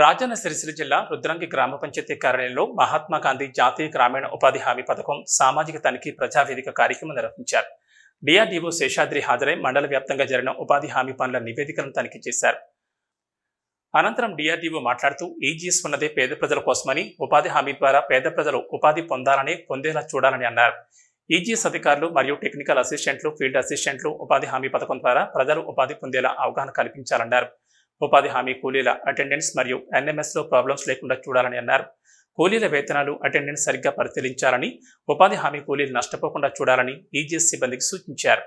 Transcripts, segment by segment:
రాజన్న సిరిసిల్ల జిల్లా రుద్రంగి గ్రామ పంచాయతీ కార్యాలయంలో మహాత్మా గాంధీ జాతీయ గ్రామీణ ఉపాధి హామీ పథకం సామాజిక తనిఖీ ప్రజావేదిక కార్యక్రమం నిర్వహించారు. డిఆర్డీఓ శేషాద్రి హాజరై మండల వ్యాప్తంగా జరిగిన ఉపాధి హామీ పనుల నివేదికలను తనిఖీ చేశారు. అనంతరం డిఆర్డీఓ మాట్లాడుతూ ఈజీఎస్ ఉన్నదే పేద ప్రజల కోసమని ఉపాధి హామీ ద్వారా పేద ప్రజలు ఉపాధి పొందాలని పొందేలా చూడాలని అన్నారు. ఈజీఎస్ అధికారులు మరియు టెక్నికల్ అసిస్టెంట్లు ఫీల్డ్ అసిస్టెంట్లు ఉపాధి హామీ పథకం ద్వారా ప్రజలు ఉపాధి పొందేలా అవగాహన కల్పించాలన్నారు. ఉపాధి హామీ కూలీల అటెండెన్స్ మరియు ఎన్ఎంఎస్లో ప్రాబ్లమ్స్ లేకుండా చూడాలని అన్నారు. కూలీల వేతనాలు అటెండెన్స్ సరిగ్గా పరిశీలించాలని ఉపాధి హామీ కూలీలు నష్టపోకుండా చూడాలని ఈజీఎస్ సిబ్బందికి సూచించారు.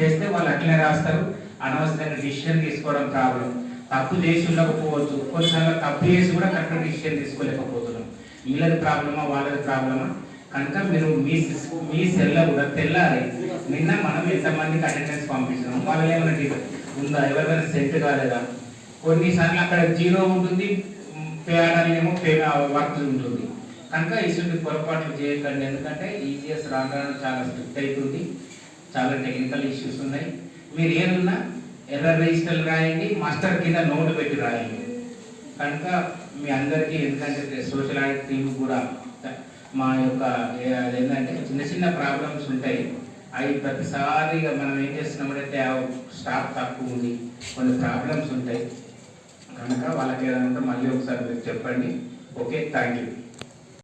చేస్తే వాళ్ళు అట్లనే రాస్తారు. అనవసరంగా డిసిషన్ తీసుకోవడం ప్రాబ్లం. తప్పు చేసి ఉండకపోవచ్చు. కొన్నిసార్లు తప్పు చేసి కూడా కరెక్ట్ డిసిషన్ తీసుకోలేకపోతున్నాం. వీళ్ళది ప్రాబ్లమా వాళ్ళది ప్రాబ్లమా? కనుక మీరు మీ మీ సెల్ల కూడా తెల్లాలి నిన్న మనం ఎంతమందికి అటెండెన్స్ పంపించినాం? వాళ్ళు ఏమైనా ఉందా? ఎవరికైనా సెట్ కాలేదా? కొన్నిసార్లు అక్కడ జీరో ఉంటుంది పేడాలేమో పే వర్క్ ఉంటుంది. కనుక ఇటువంటి పొరపాట్లు చేయకండి. ఎందుకంటే ఈజీఎస్ రాగానే చాలా స్ట్రిక్ట్ అవుతుంది చాలా టెక్నికల్ ఇష్యూస్ ఉన్నాయి. మీరు ఏమన్నా ఎర్ర రిజిస్టర్ రాయండి మాస్టర్ కింద నోట్ పెట్టి రాయండి. కనుక మీ అందరికీ ఎందుకంటే సోషల్ ఆడిట్ టీం కూడా మా యొక్క ఏంటంటే చిన్న చిన్న ప్రాబ్లమ్స్ ఉంటాయి. అవి ప్రతిసారిగా మనం ఏం చేస్తున్నామంటే స్టాఫ్ తక్కువ ఉంది కొన్ని ప్రాబ్లమ్స్ ఉంటాయి. కనుక వాళ్ళకి ఏదంటే మళ్ళీ ఒకసారి మీరు చెప్పండి. Okay thank you